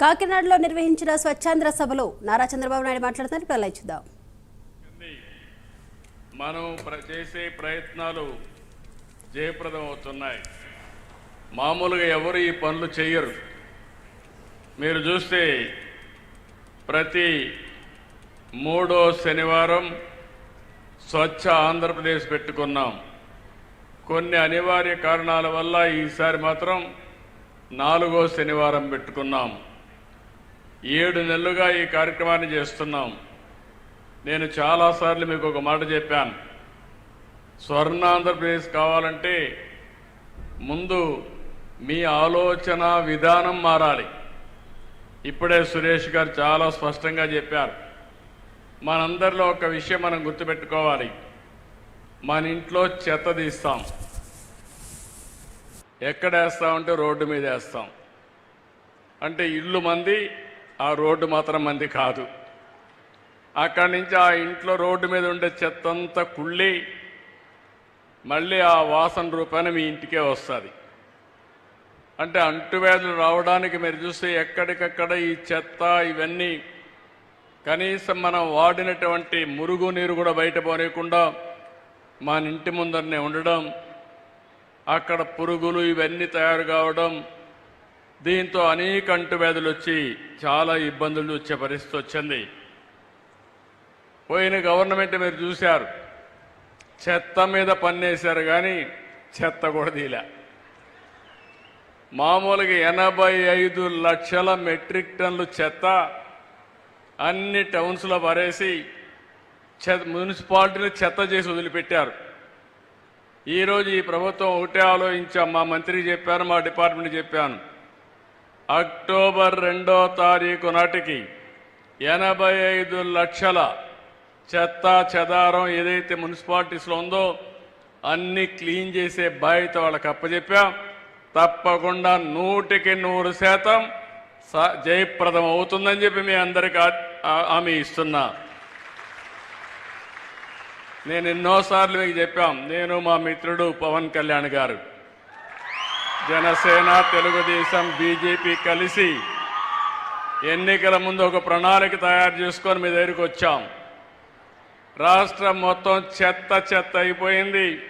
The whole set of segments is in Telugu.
కాకినాడలో నిర్వహించిన స్వచ్ఛాంధ్ర సభలో నారా చంద్రబాబు నాయుడు మాట్లాడుతున్నారు ఇప్పుడు చూద్దాం. మనం చేసే ప్రయత్నాలు జయప్రదం అవుతున్నాయి మామూలుగా ఎవరు ఈ పనులు చేయరు మీరు చూస్తే ప్రతి మూడో శనివారం స్వచ్ఛ ఆంధ్రప్రదేశ్ పెట్టుకున్నాం. కొన్ని అనివార్య కారణాల వల్ల ఈసారి మాత్రం నాలుగో శనివారం పెట్టుకున్నాం. ఏడు నెలలుగా ఈ కార్యక్రమాన్ని చేస్తున్నాం. నేను చాలాసార్లు మీకు ఒక మాట చెప్పాను. స్వర్ణ ఆంధ్రప్రదేశ్ కావాలంటే ముందు మీ ఆలోచన విధానం మారాలి. ఇప్పుడే సురేష్ గారు చాలా స్పష్టంగా చెప్పారు. మనందరిలో ఒక విషయం మనం గుర్తుపెట్టుకోవాలి. మన ఇంట్లో చెత్త తీస్తాం. ఎక్కడ వేస్తామంటే రోడ్డు మీద వేస్తాం. అంటే ఇల్లు మంది ఆ రోడ్డు మాత్రం మంది కాదు. అక్కడి నుంచి ఆ ఇంట్లో రోడ్డు మీద ఉండే చెత్త అంతా కుళ్ళి మళ్ళీ ఆ వాసన రూపాన మీ ఇంటికే వస్తుంది. అంటే అంటువ్యాధులు రావడానికి మీరు చూస్తే ఎక్కడికక్కడ ఈ చెత్త ఇవన్నీ కనీసం మనం వాడినటువంటి మురుగు నీరు కూడా బయట పోనీయకుండా మన ఇంటి ముందరనే ఉండడం అక్కడ పురుగులు ఇవన్నీ తయారు కావడం దీంతో అనేక అంటువ్యాధులు వచ్చి చాలా ఇబ్బందులు వచ్చే పరిస్థితి వచ్చింది. పోయిన గవర్నమెంట్ మీరు చూశారు. చెత్త మీద పన్నేశారు కానీ చెత్త కూడా తీలా మామూలుగా ఎనభై ఐదు లక్షల మెట్రిక్ టన్లు చెత్త అన్ని టౌన్స్లో పరేసి చెత్త మున్సిపాలిటీని చెత్త చేసి వదిలిపెట్టారు. ఈరోజు ఈ ప్రభుత్వం ఒకటే ఆలోచించాం మా మంత్రికి చెప్పాను మా డిపార్ట్మెంట్ చెప్పాను. అక్టోబర్ రెండో తారీఖు నాటికి ఎనభై ఐదు లక్షల చెత్త చెదారం ఏదైతే మున్సిపాలిటీస్లో ఉందో అన్ని క్లీన్ చేసే బాధ్యత వాళ్ళకి అప్పచెప్పాం తప్పకుండా నూటికి నూరు శాతం స- జయప్రదం అవుతుందని చెప్పి మీ అందరికీ ఆమె హామీ ఇస్తున్నా. నేను ఎన్నోసార్లు మీకు చెప్పాం. నేను మా మిత్రుడు పవన్ కళ్యాణ్ గారు. జనసేన తెలుగుదేశం బీజేపీ కలిసి ఎన్నికల ముందు ఒక ప్రణాళిక తయారు చేసుకొని మీ దగ్గరికి వచ్చాం. రాష్ట్రం మొత్తం చెత్త చెత్త అయిపోయింది.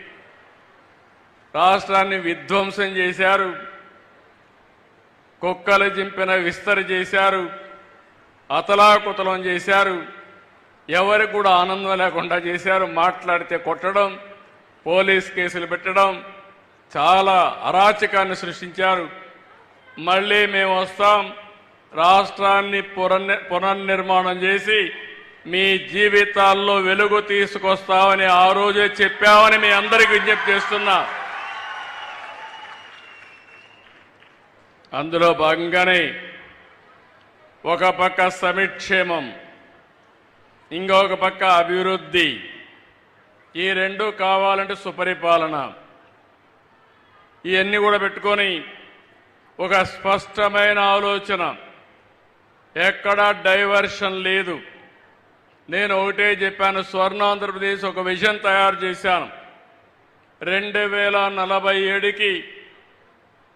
రాష్ట్రాన్ని విధ్వంసం చేశారు. కుక్కలు చింపిన విస్తరి చేశారు. అతలాకుతలం చేశారు. ఎవరికి కూడా ఆనందం లేకుండా చేశారు. మాట్లాడితే కొట్టడం పోలీస్ కేసులు పెట్టడం చాలా అరాచకాన్ని సృష్టించారు. మళ్ళీ మేము వస్తాం. రాష్ట్రాన్ని పునర్నిర్మాణం చేసి మీ జీవితాల్లో వెలుగు తీసుకొస్తామని ఆ రోజే చెప్పామని మీ అందరికీ విజ్ఞప్తి చేస్తున్నా. అందులో భాగంగానే ఒక పక్క సమిక్షేమం ఇంకొక పక్క అభివృద్ధి. ఈ రెండు కావాలంటే సుపరిపాలన. ఇవన్నీ కూడా పెట్టుకొని ఒక స్పష్టమైన ఆలోచన. ఎక్కడా డైవర్షన్ లేదు. నేను ఒకటే చెప్పాను స్వర్ణ ఆంధ్రప్రదేశ్ ఒక విజన్ తయారు చేశాను. రెండు వేల నలభై ఏడుకి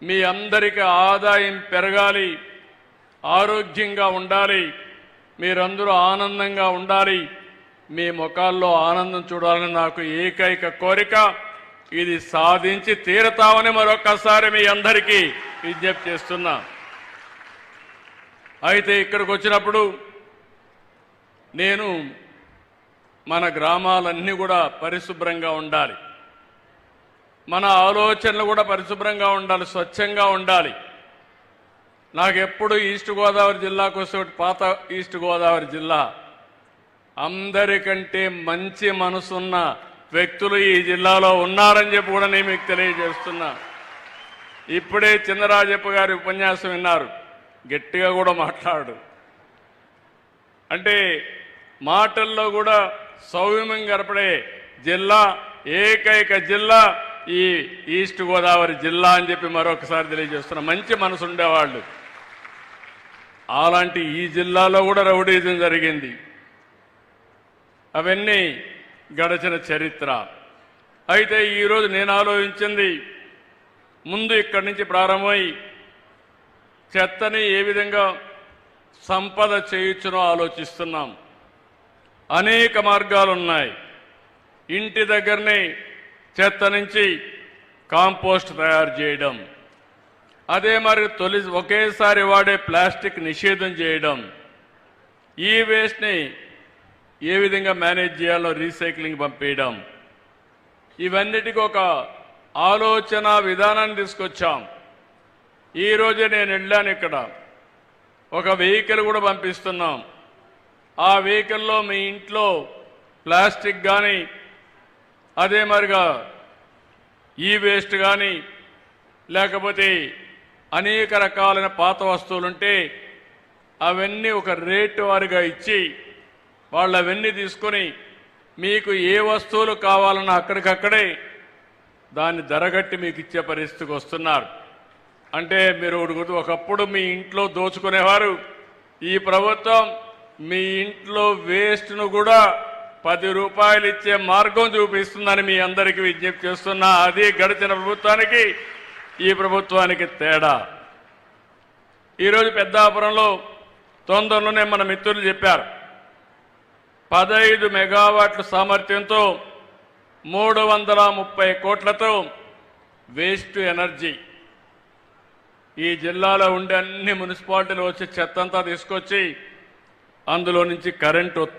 మీ అందరికీ ఆదాయం పెరగాలి ఆరోగ్యంగా ఉండాలి మీరందరూ ఆనందంగా ఉండాలి మీ ముఖాల్లో ఆనందం చూడాలని నాకు ఏకైక కోరిక. ఇది సాధించి తీరతామని మరొకసారి మీ అందరికీ విజ్ఞప్తి చేస్తున్నా. అయితే ఇక్కడికి వచ్చినప్పుడు నేను మన గ్రామాలన్నీ కూడా పరిశుభ్రంగా ఉండాలి. మన ఆలోచనలు కూడా పరిశుభ్రంగా ఉండాలి స్వచ్ఛంగా ఉండాలి. నాకు ఎప్పుడు ఈస్ట్ గోదావరి జిల్లాకు వచ్చేటి పాత ఈస్ట్ గోదావరి జిల్లా. అందరికంటే మంచి మనసున్న వ్యక్తులు ఈ జిల్లాలో ఉన్నారని చెప్పి కూడా నేను మీకు తెలియజేస్తున్నా. ఇప్పుడే చిన్నరాజప్ప గారి ఉపన్యాసం విన్నారు. గట్టిగా కూడా మాట్లాడు. అంటే మాటల్లో కూడా సౌమ్యం గడపడే జిల్లా ఏకైక జిల్లా ఈ ఈస్ట్ గోదావరి జిల్లా అని చెప్పి మరొకసారి తెలియజేస్తున్నా. మంచి మనసు ఉండేవాళ్ళు. అలాంటి ఈ జిల్లాలో కూడా రౌడీజం జరిగింది. అవన్నీ గడచిన చరిత్ర. అయితే ఈరోజు నేను ఆలోచించింది ముందు ఇక్కడి నుంచి ప్రారంభమై చెత్తని ఏ విధంగా సంపద చేయొచ్చునో ఆలోచిస్తున్నాం. అనేక మార్గాలు ఉన్నాయి ఇంటి దగ్గరనే చెత్త నుంచి కాంపోస్ట్ తయారు చేయడం. అదే మరి తొలి ఒకేసారి వాడే ప్లాస్టిక్ నిషేధం చేయడం. ఈ వేస్ట్ని ఏ విధంగా మేనేజ్ చేయాలో రీసైక్లింగ్ పంపేయడం. ఇవన్నిటికీ ఒక ఆలోచన విధానాన్ని తీసుకొచ్చాం. ఈరోజే నేను వెళ్ళాను ఇక్కడ. ఒక వెహికల్ కూడా పంపిస్తున్నాం. ఆ వెహికల్లో మీ ఇంట్లో ప్లాస్టిక్ కానీ అదే మరిగా ఈ వేస్ట్ కానీ లేకపోతే అనేక రకాలైన పాత వస్తువులుంటే అవన్నీ ఒక రేటు వారిగా ఇచ్చి వాళ్ళు అవన్నీ తీసుకొని మీకు ఏ వస్తువులు కావాలన్నా అక్కడికక్కడే దాన్ని ధరగట్టి మీకు ఇచ్చే పరిస్థితికి వస్తున్నారు. అంటే మీరు ఒకటి ఒకప్పుడు మీ ఇంట్లో దోచుకునేవారు ఈ ప్రభుత్వం మీ ఇంట్లో వేస్ట్ను కూడా పది రూపాయలు ఇచ్చే మార్గం చూపిస్తుందని మీ అందరికీ విజ్ఞప్తి చేస్తున్నా. అది గడిచిన ప్రభుత్వానికి ఈ ప్రభుత్వానికి తేడా. ఈరోజు పెద్దాపురంలో తొందరలోనే మన మిత్రులు చెప్పారు పదహైదు మెగావాట్ల సామర్థ్యంతో మూడు వందల ముప్పై కోట్లతో వేస్ట్ ఎనర్జీ. ఈ జిల్లాలో ఉండే అన్ని మున్సిపాలిటీలు వచ్చి చెత్తంతా తీసుకొచ్చి అందులో నుంచి కరెంట్ ఉత్పత్తి